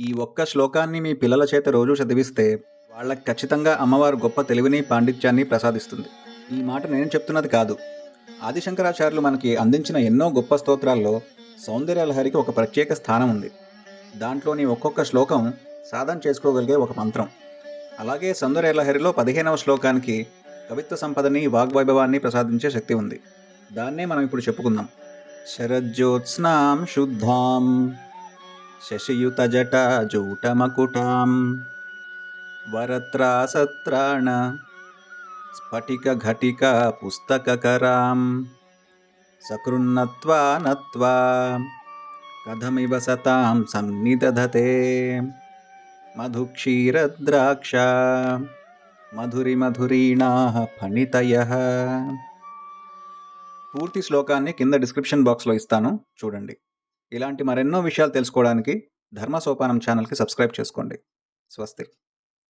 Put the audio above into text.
ఈ ఒక్క శ్లోకాన్ని మీ పిల్లల చేత రోజు చదివిస్తే వాళ్ళకి ఖచ్చితంగా అమ్మవారు గొప్ప తెలివిని పాండిత్యాన్ని ప్రసాదిస్తుంది. ఈ మాట నేను చెప్తున్నది కాదు. ఆదిశంకరాచార్యులు మనకి అందించిన ఎన్నో గొప్ప స్తోత్రాల్లో సౌందర్యలహరికి ఒక ప్రత్యేక స్థానం ఉంది. దాంట్లోని ఒక్కొక్క శ్లోకం సాధన చేసుకోగలిగే ఒక మంత్రం. అలాగే సౌందర్యలహరిలో పదిహేనవ శ్లోకానికి కవిత్వ సంపదని వాగ్వైభవాన్ని ప్రసాదించే శక్తి ఉంది. దాన్నే మనం ఇప్పుడు చెప్పుకుందాం. శరజ్యోత్స్నాం శుద్ధాం. శశియుతజట జూటమకుటాం వరత్రాసత్రాణ స్ఫటిక ఘటిక పుస్తకకరాం సకృన్నత్వా నత్వా కథమివ సతాం సన్నిదధతే మధుక్షీరద్రాక్ష మధురి మధురీణా ఫణితయ పూర్తి శ్లోకాన్ని కింద డిస్క్రిప్షన్ బాక్స్లో ఇస్తాను. చూడండి. ఇలాంటి మరెన్నో విషయాలు తెలుసుకోవడానికి ధర్మ సోపానం ఛానల్కి సబ్స్క్రైబ్ చేసుకోండి. స్వస్తి.